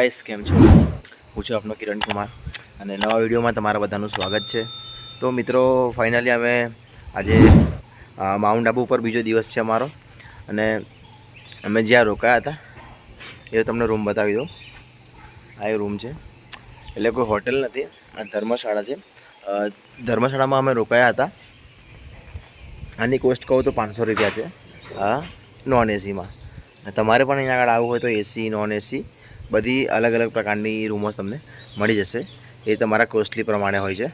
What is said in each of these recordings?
Guys કેમ છો? હું છું આપનો કિરણ કુમાર અને નવા વિડીયોમાં તમારા બધાનું સ્વાગત છે. તો મિત્રો ફાઇનલી અમે આજે માઉન્ટ આબુ ઉપર બીજો દિવસ છે અમારો અને અમે જ્યાં રોકાયા હતા, એ તમને રૂમ બતાવી દઉં. આ એ રૂમ છે. એટલે કોઈ હોટેલ નથી, આ ધર્મશાળા છે. ધર્મશાળામાં અમે રોકાયા હતા. આની કોસ્ટ કહું તો પાંચસો રૂપિયા છે નોન એસીમાં તમારે પણ અહીંયા આગળ આવવું હોય તો એસી નોન એસી બધી અલગ અલગ પ્રકારની રૂમો તમને મળી જશે. એ તમારા કોસ્ટલી પ્રમાણે હોય છે.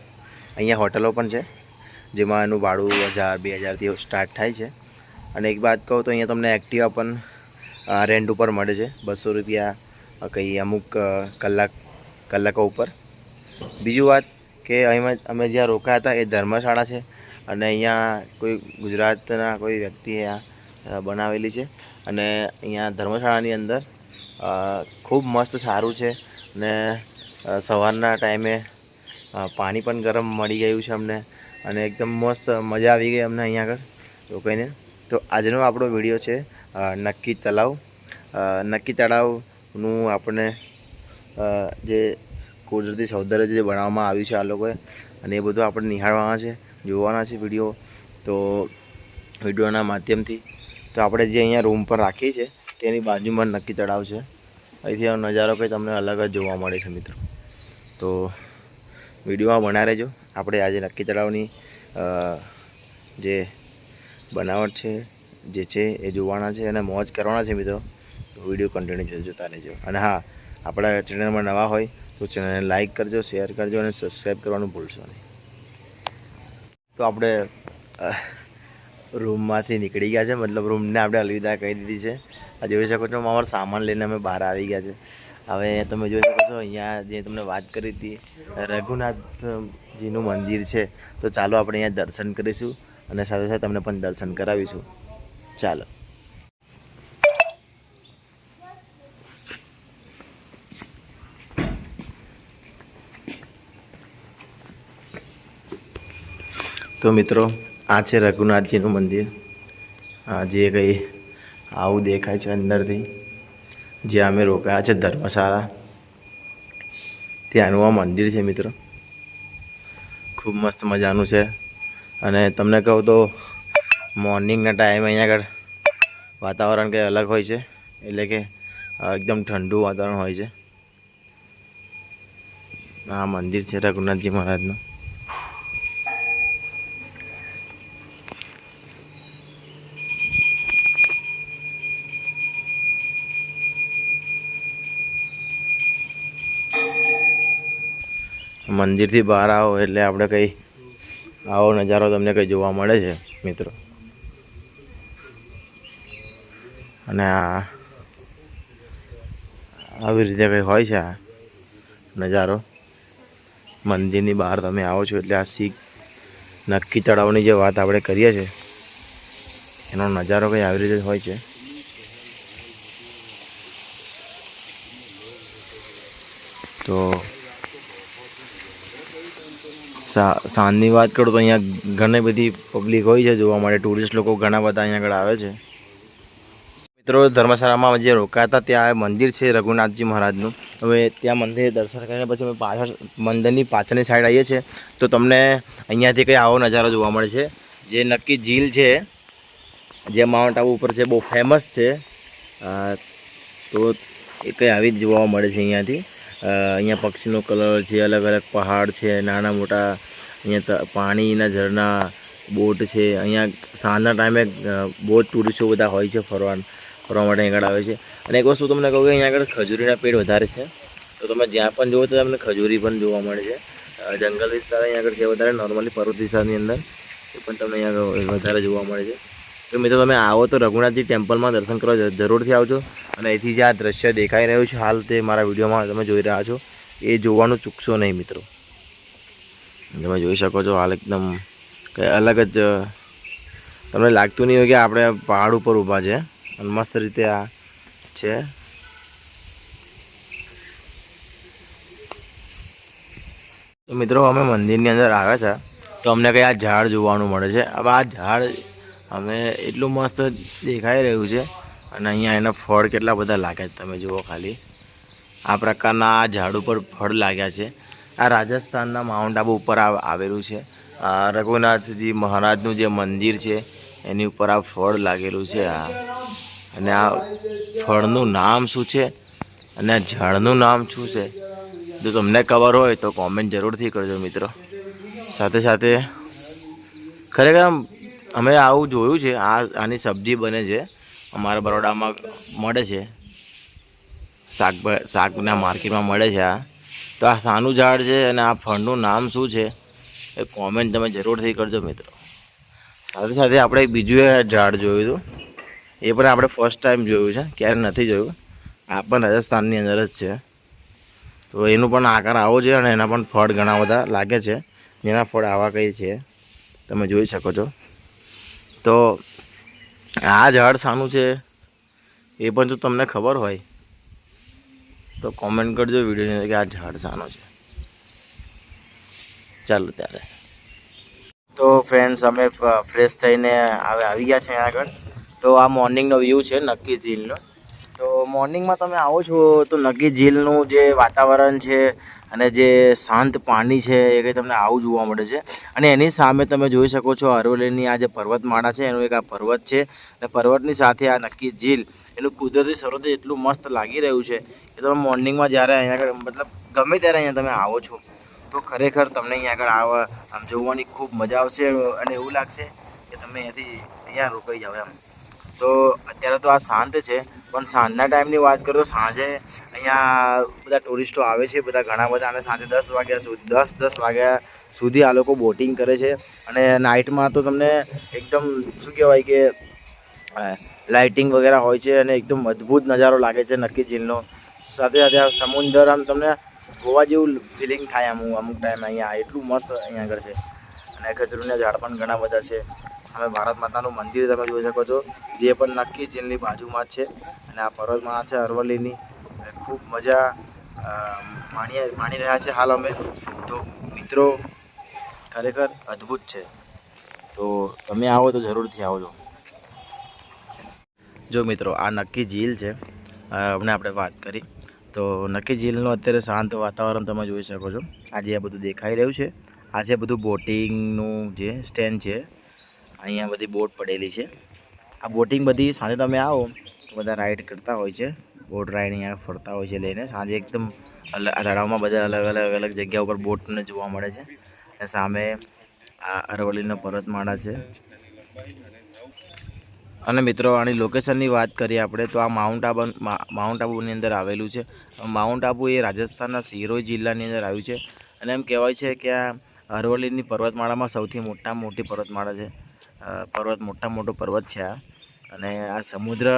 અહીંયા હોટલો પણ છે, જેમાં એનું ભાડું હજાર, બે હજારથી સ્ટાર્ટ થાય છે. અને એક વાત કહું તો અહીંયા તમને એક્ટિવા પણ રેન્ટ ઉપર મળે છે. બસો રૂપિયા કંઈ અમુક કલાક, કલાકો ઉપર. બીજું વાત કે અહીંમાં અમે જ્યાં રોકાયા હતા એ ધર્મશાળા છે. અને અહીંયા કોઈ ગુજરાતના કોઈ વ્યક્તિએ આ બનાવેલી છે. અને અહીંયા ધર્મશાળાની અંદર ખૂબ મસ્ત સારું છે ને સવારના ટાઈમે પાણી પણ ગરમ મળી ગયું છે અમને અને એકદમ મસ્ત મજા આવી ગઈ અમને અહીંયા આગળ રોકાઈને તો આજનો આપણો વીડિયો છે નક્કી તળાવ. નક્કી તળાવનું આપણે જે કુદરતી સૌંદર્ય જે બનાવવામાં આવ્યું છે આ લોકોએ અને એ બધું આપણે નિહાળવાના છે, જોવાના છે વીડિયો. તો વિડીયોના માધ્યમથી તો આપણે જે અહીંયા રૂમ પર રાખીએ છે તેની બાજુમાં નક્કી તળાવ છે. અહીંથી આ નજારો કંઈ તમને અલગ જ જોવા મળે છે મિત્રો. તો વિડીયોમાં બના રહેજો. આપણે આજે નક્કી તળાવની જે બનાવટ છે, જે છે એ જોવાના છે અને મોજ કરવાના છે મિત્રો. વીડિયો કન્ટિન્યુ જોતા રહેજો. અને હા, આપણા ચેનલમાં નવા હોય તો ચેનલને લાઈક કરજો શેર કરજો અને સબસ્ક્રાઈબ કરવાનું ભૂલશો નહીં. તો આપણે રૂમમાંથી નીકળી ગયા છે. મતલબ રૂમને આપણે અલવિદા કહી દીધી છે. આ જોઈ શકો છો, અમારો સામાન લઈને અમે બહાર આવી ગયા છે. હવે તમે જોઈ શકો છો, અહીંયા જે તમને વાત કરી હતી, રઘુનાથજીનું મંદિર છે. તો ચાલો આપણે અહીંયા દર્શન કરીશું અને સાથે સાથે તમને પણ દર્શન કરાવીશું. ચાલો. તો મિત્રો, આ છે રઘુનાથજીનું મંદિર. આ જે કંઈ આવું દેખાય છે અંદરથી. જ્યાં અમે રોકાયા છે ધર્મશાળા. ત્યાંનું આ મંદિર છે મિત્રો. ખૂબ મસ્ત મજાનું છે. અને તમને કહું તો મોર્નિંગના ટાઈમે અહીંયા આગળ વાતાવરણ કંઈ અલગ હોય છે. એટલે કે એકદમ ઠંડુ વાતાવરણ હોય છે. આ મંદિર છે રઘુનાથજી મહારાજનું. મંદિરથી બહાર આવો એટલે આપણે કંઈ આવો નજારો તમને કંઈ જોવા મળે છે, મિત્રો. અને આ આવી રીતે કંઈ હોય છે આ નજારો? મંદિરની બહાર તમે આવો છો એટલે આ શીખ નક્કી તળાવની જે વાત આપણે કરીએ છીએ, એનો નજારો કંઈ આવી રીતે હોય છે. તો સાંજની વાત કરું તો અહીંયા ઘણી બધી પબ્લિક હોય છે જોવા માટે. ટુરિસ્ટ લોકો ઘણા બધા અહીંયા આગળ આવે છે. મિત્રો, ધર્મશાળામાં જે રોકાયા હતા ત્યાં મંદિર છે રઘુનાથજી મહારાજનું. હવે ત્યાં મંદિરે દર્શન કરીને પછી અમે પાછળ, મંદિરની પાછળની સાઈડ આવીએ છીએ. તો તમને અહીંયાથી કંઈ આવો નજારો જોવા મળે છે. જે નક્કી ઝીલ છે, જે માઉન્ટ આબુ ઉપર છે, બહુ ફેમસ છે. તો એ કંઈ આવી જ જોવા મળે છે અહીંયાથી. અહીંયા પક્ષીનો કલર છે અલગ અલગ પહાડ છે નાના મોટા અહીંયા પાણીના ઝરણા, બોટ છે. અહીંયા સાંજના ટાઈમે બહુ ટુરિસ્ટો બધા હોય છે ફરવા ફરવા માટે આગળ આવે છે. અને એક વસ્તુ તમને કહું કે અહીંયા આગળ ખજૂરીના પેડ વધારે છે. તો તમે જ્યાં પણ જુઓ તો તમને ખજૂરી પણ જોવા મળે છે. જંગલ વિસ્તાર અહીંયા આગળ છે વધારે, નોર્મલી પર્વત વિસ્તારની અંદર એ પણ તમને અહીંયા વધારે જોવા મળે છે. તો મિત્રો તમે આવો તો રઘુનાથજી ટેમ્પલમાં દર્શન કરવા જરૂરથી આવજો. અને અહીંથી જે આ દ્રશ્ય દેખાઈ રહ્યું છે, હાલ તે મારા વિડીયોમાં તમે જોઈ રહ્યા છો. એ જોવાનું ચૂકશો નહીં મિત્રો. તમે જોઈ શકો છો, હાલ એકદમ કંઈ અલગ જ, તમને લાગતું નહીં હોય કે આપણે પહાડ ઉપર ઊભા છે. અને મસ્ત રીતે આ છે. મિત્રો, અમે મંદિરની અંદર આવ્યા છે. તો અમને કંઈ આ ઝાડ જોવાનું મળે છે. હવે આ ઝાડ અમે એટલું મસ્ત દેખાઈ રહ્યું છે. અને અહીંયા એના ફળ કેટલા બધા લાગ્યા છે. તમે જુઓ ખાલી. આ પ્રકારના આ ઝાડ ઉપર ફળ લાગ્યા છે. આ રાજસ્થાનના માઉન્ટ આબુ ઉપર આવેલું છે. રઘુનાથજી મહારાજનું જે મંદિર છે, એની ઉપર આ ફળ લાગેલું છે. આ અને આ ફળનું નામ શું છે? અને આ ઝાડનું નામ શું છે? જો તમને ખબર હોય તો કોમેન્ટ જરૂરથી કરજો મિત્રો. સાથે સાથે ખરેખર આમ અમે આવું જોયું છે, આ આની સબ્જી બને છે, અમારા બરોડામાં મળે છે. શાક શાકના માર્કેટમાં મળે છે આ. તો આ સાનું ઝાડ છે અને આ ફળનું નામ શું છે, એ કોમેન્ટ તમે જરૂરથી કરજો મિત્રો. સાથે સાથે આપણે એક બીજું ઝાડ જોયું હતું. એ પણ આપણે ફર્સ્ટ ટાઈમ જોયું છે ક્યારે નથી જોયું. આ પણ રાજસ્થાનની અંદર જ છે. તો એનું પણ આકાર આવો છે અને એના પણ ફળ ઘણા બધા લાગે છે. જેના ફળ આવા કંઈ છે, તમે જોઈ શકો છો. તો આ ઝાડ શાનું છે, એ પણ જો તમને ખબર હોય, તો કોમેન્ટ કરજો વિડીયોની કે આ ઝાડ શાનું છે. ચાલો ત્યારે. તો ફ્રેન્ડ્સ અમે ફ્રેશ થઈને હવે આવી ગયા છે અહીંયા આગળ. તો આ મોર્નિંગનો વ્યૂ છે નક્કી ઝીલનો. તો મોર્નિંગમાં તમે આવો છો, તો નક્કી ઝીલનું જે વાતાવરણ છે અને જે શાંત પાણી છે એ કંઈ તમને આવું જોવા મળે છે. અને એની સામે તમે જોઈ શકો છો અરવલ્લીની આ જે પર્વતમાળા છે, એનું એક આ પર્વત છે. અને પર્વતની સાથે આ નક્કી ઝીલ, એનું કુદરતી સૌંદર્ય એટલું મસ્ત લાગી રહ્યું છે કે તમે મોર્નિંગમાં જ્યારે અહીંયા આગળ, મતલબ ગમે ત્યારે અહીંયા તમે આવો છો, તો ખરેખર તમને અહીંયા આગળ આવા, આમ જોવાની ખૂબ મજા આવશે અને એવું લાગશે કે તમે અહીંયાથી અહીંયા રોકાઈ જાઓ એમ. તો અત્યારે તો આ શાંત છે, પણ સાંજના ટાઈમની વાત કરો તો સાંજે અહીંયા બધા ટુરિસ્ટો આવે છે, બધા ઘણા બધા અને સાંજે દસ વાગ્યા સુધી, દસ દસ વાગ્યા સુધી આ લોકો બોટિંગ કરે છે. અને નાઇટમાં તો તમને એકદમ શું કહેવાય કે લાઇટિંગ વગેરે હોય છે અને એકદમ અદ્ભુત નજારો લાગે છે નક્કી ઝીલનો. સાથે સાથે આ સમુદ્ર આમ તમને ગોવા જેવું ફિલિંગ થાય અમુક અમુક ટાઈમ અહીંયા એટલું મસ્ત અહીંયા આગળ છે. અને ખજૂરના ઝાડ પણ ઘણા બધા છે. સામે ભારત માતાનું મંદિર તમે જોઈ શકો છો, જે પણ નક્કી ઝીલની બાજુમાં જ છે. અને આ પર્વતમાળા છે અરવલ્લીની. ખૂબ મજા માણી માણી રહ્યા છે હાલ અમે. તો મિત્રો, ખરેખર અદ્ભુત છે. તો તમે આવો તો જરૂરથી આવજો. જો મિત્રો, આ નક્કી ઝીલ છે. હમણાં આપણે વાત કરી. તો નક્કી ઝીલનું અત્યારે શાંત વાતાવરણ તમે જોઈ શકો છો. આજે આ બધું દેખાઈ રહ્યું છે. આ છે બધું બોટિંગનું જે સ્ટેન્ડ છે. અહીંયા બધી બોટ પડેલી છે. આ બોટિંગ બધી સાંજે તમે આવો. બધા રાઈડ કરતા હોય છે. બોટ રાઈડ અહીંયા ફરતા હોય છે લઈને. સાંજે એકદમ અલગ તળાવમાં બધા અલગ અલગ અલગ જગ્યા ઉપર બોટને જોવા મળે છે. અને સામે આ અરવલ્લીનો પર્વતમાળા છે. અને મિત્રો, આની લોકેશનની વાત કરીએ આપણે, તો આ માઉન્ટ આબુ માઉન્ટ આબુની અંદર આવેલું છે. માઉન્ટ આબુ એ રાજસ્થાનના સિરોહી જિલ્લાની અંદર આવ્યું છે. અને એમ કહેવાય છે કે આ અરવલ્લીની પર્વતમાળામાં સૌથી મોટામાં મોટી પર્વતમાળા છે. પર્વત મોટા મોટો પર્વત છે આ. અને આ સમુદ્ર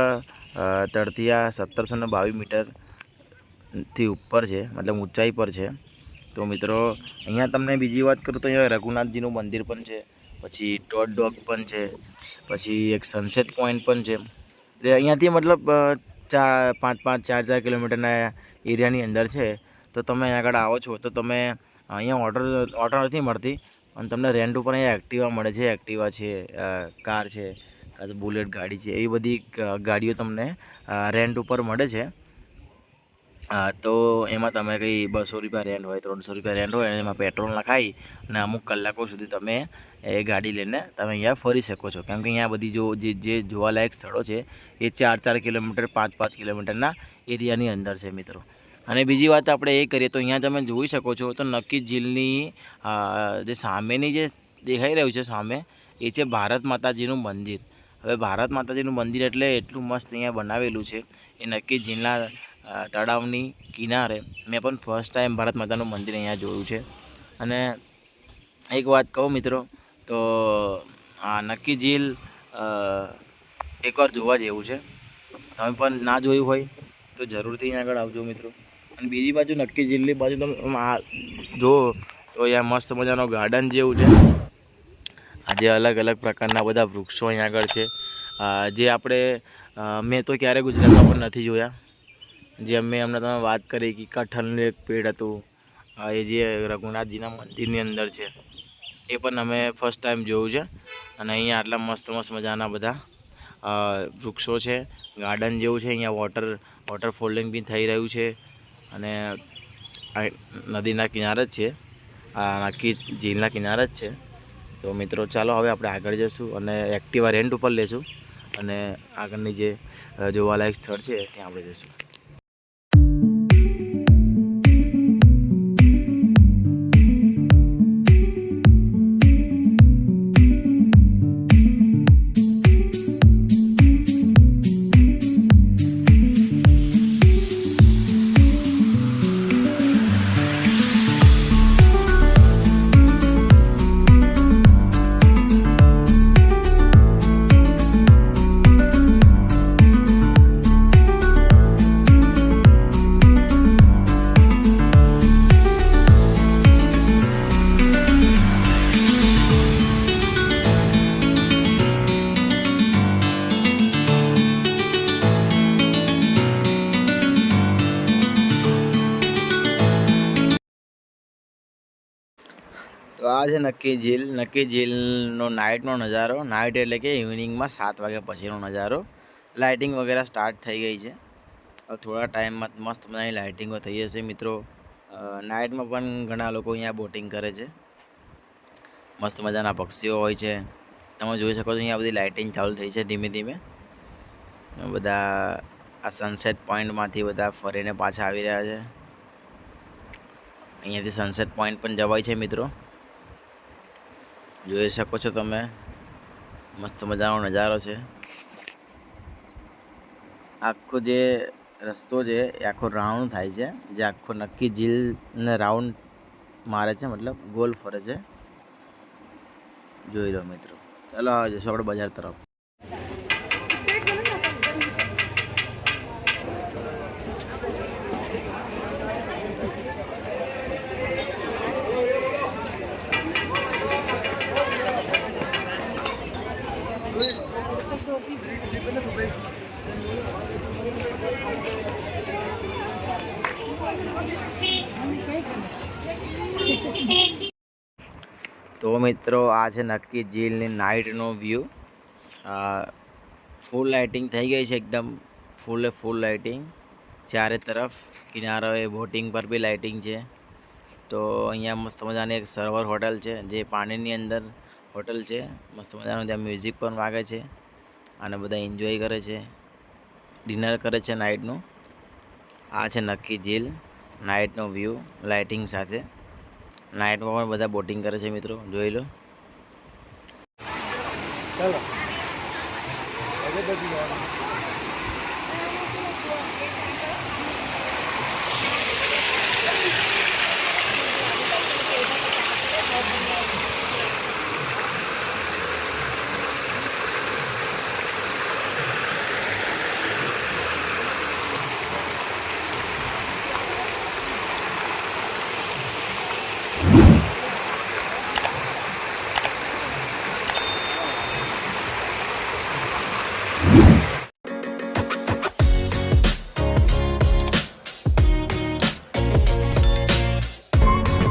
તળથી આ સત્તરસો ને બાવીસ મીટરથી ઉપર છે, મતલબ ઊંચાઈ પર છે. તો મિત્રો, અહીંયા તમને બીજી વાત કરું તો અહીંયા રઘુનાથજીનું મંદિર પણ છે, પછી ટોટ ડોગ પણ છે, પછી એક સનસેટ પોઈન્ટ પણ છે. તે અહીંયાથી મતલબ ચાર, પાંચ પાંચ, ચાર ચાર કિલોમીટરના એરિયાની અંદર છે. તો તમે અહીંયા આગળ આવો છો, તો તમે અહીંયા ઓર્ડર ઓર્ડર નથી મળતી અને તમને રેન્ટ ઉપર અહીંયા એક્ટિવા મળે છે એક્ટિવા છે કાર છે. બુલેટ ગાડી છે, એવી બધી ગાડીઓ તમને રેન્ટ ઉપર મળે છે. તો એમાં તમે કંઈ બસો રૂપિયા રેન્ટ હોય, ત્રણસો રૂપિયા રેન્ટ હોય એમાં પેટ્રોલ નખાઈ, અને અમુક કલાકો સુધી તમે એ ગાડી લઈને તમે અહીંયા ફરી શકો છો. કેમ કે અહીંયા બધી જો, જે જે જોવાલાયક સ્થળો છે, એ ચાર ચાર કિલોમીટર પાંચ પાંચ કિલોમીટરના એરિયાની અંદર છે મિત્રો. અને બીજી વાત આપણે એ કરીએ, તો અહીંયા તમે જોઈ શકો છો, તો નક્કી ઝીલની જે સામેની જે દેખાઈ રહ્યું છે સામે, એ છે ભારત માતાજીનું મંદિર. હવે ભારત માતાજીનું મંદિર એટલે એટલું મસ્ત અહીંયા બનાવેલું છે. એ નક્કી જિલ્લા તળાવની કિનારે મેં પણ ફર્સ્ટ ટાઈમ ભારત માતાનું મંદિર અહીંયા જોયું છે. અને એક વાત કહું મિત્રો, તો, આ નક્કી ઝીલ એકવાર જોવા જેવું છે. તમે પણ ના જોયું હોય તો જરૂરથી અહીંયા આગળ આવજો મિત્રો. અને બીજી બાજુ નક્કી ઝીલની બાજુ તમે આ જુઓ તો અહીંયા મસ્ત મજાનો ગાર્ડન જેવું છે. આજે અલગ અલગ પ્રકારના બધા વૃક્ષો અહીંયા આગળ છે. જે આપણે મેં તો ક્યારે ગુજરાતમાં પણ નથી જોયા. જે મેં હમણાં તમે વાત કરી કે કઠલનું એક પેડ હતું એ જે રઘુનાથજીના મંદિરની અંદર છે, એ પણ અમે ફર્સ્ટ ટાઈમ જોયું છે. અને અહીંયા આટલા મસ્ત મસ્ત મજાના બધા વૃક્ષો છે. ગાર્ડન જેવું છે, અહીંયા વોટર વોટર ફોલ્ડિંગ બી થઈ રહ્યું છે. અને નદીના કિનારે જ છે. આ આખી ઝીલના કિનારે જ છે. તો મિત્રો, ચાલો હવે આપણે આગળ જઈશું અને એક્ટિવા રેન્ટ ઉપર લેશું અને આગળની જે જોવાલાયક સ્થળ છે, ત્યાં આપણે જઈશું. છે નક્કી ઝીલ નક્કી ઝીલનો નાઇટનો નજારો. નાઇટ એટલે કે ઇવનિંગમાં સાત વાગ્યા પછીનો નજારો. લાઇટિંગ વગેરે સ્ટાર્ટ થઈ ગઈ છે. થોડા ટાઈમમાં મસ્ત મજાની લાઇટિંગો થઈ જશે મિત્રો. નાઇટમાં પણ ઘણા લોકો અહીંયા બોટિંગ કરે છે. મસ્ત મજાના પક્ષીઓ હોય છે. તમે જોઈ શકો છો અહીંયા બધી લાઇટિંગ ચાલુ થઈ છે ધીમે ધીમે. બધા આ સનસેટ પોઈન્ટમાંથી બધા ફરીને પાછા આવી રહ્યા છે. અહીંયાથી સનસેટ પોઈન્ટ પણ જવાય છે મિત્રો. જોઈ શકો છો તમે. મસ્ત મજાનો નજારો છે. આખો જે રસ્તો છે, એ આખો રાઉન્ડ થાય છે. જે આખો નક્કી ઝીલને રાઉન્ડ મારે છે, મતલબ ગોલ ફરે છે. જોઈ લો મિત્રો. ચાલો જઈશું આપણે બજાર તરફ. તો મિત્રો, આ છે નક્કી ઝીલની નાઇટનો વ્યૂ ફૂલ લાઇટિંગ થઈ ગઈ છે એકદમ. ફૂલે ફૂલ લાઇટિંગ ચારે તરફ કિનારાએ બોટિંગ પર બી લાઇટિંગ છે. તો અહીંયા મસ્ત મજાની એક સર્વર હોટલ છે, જે પાણીની અંદર હોટલ છે. મસ્ત મજાનું ત્યાં મ્યુઝિક પણ વાગે છે. અને બધા એન્જોય કરે છે. ડિનર કરે છે નાઇટનું આ છે નક્કી ઝીલ નાઇટનો વ્યૂ લાઇટિંગ સાથે. નાઇટમાં પણ બધા બોટિંગ કરે છે મિત્રો, જોઈ લો. ચાલો.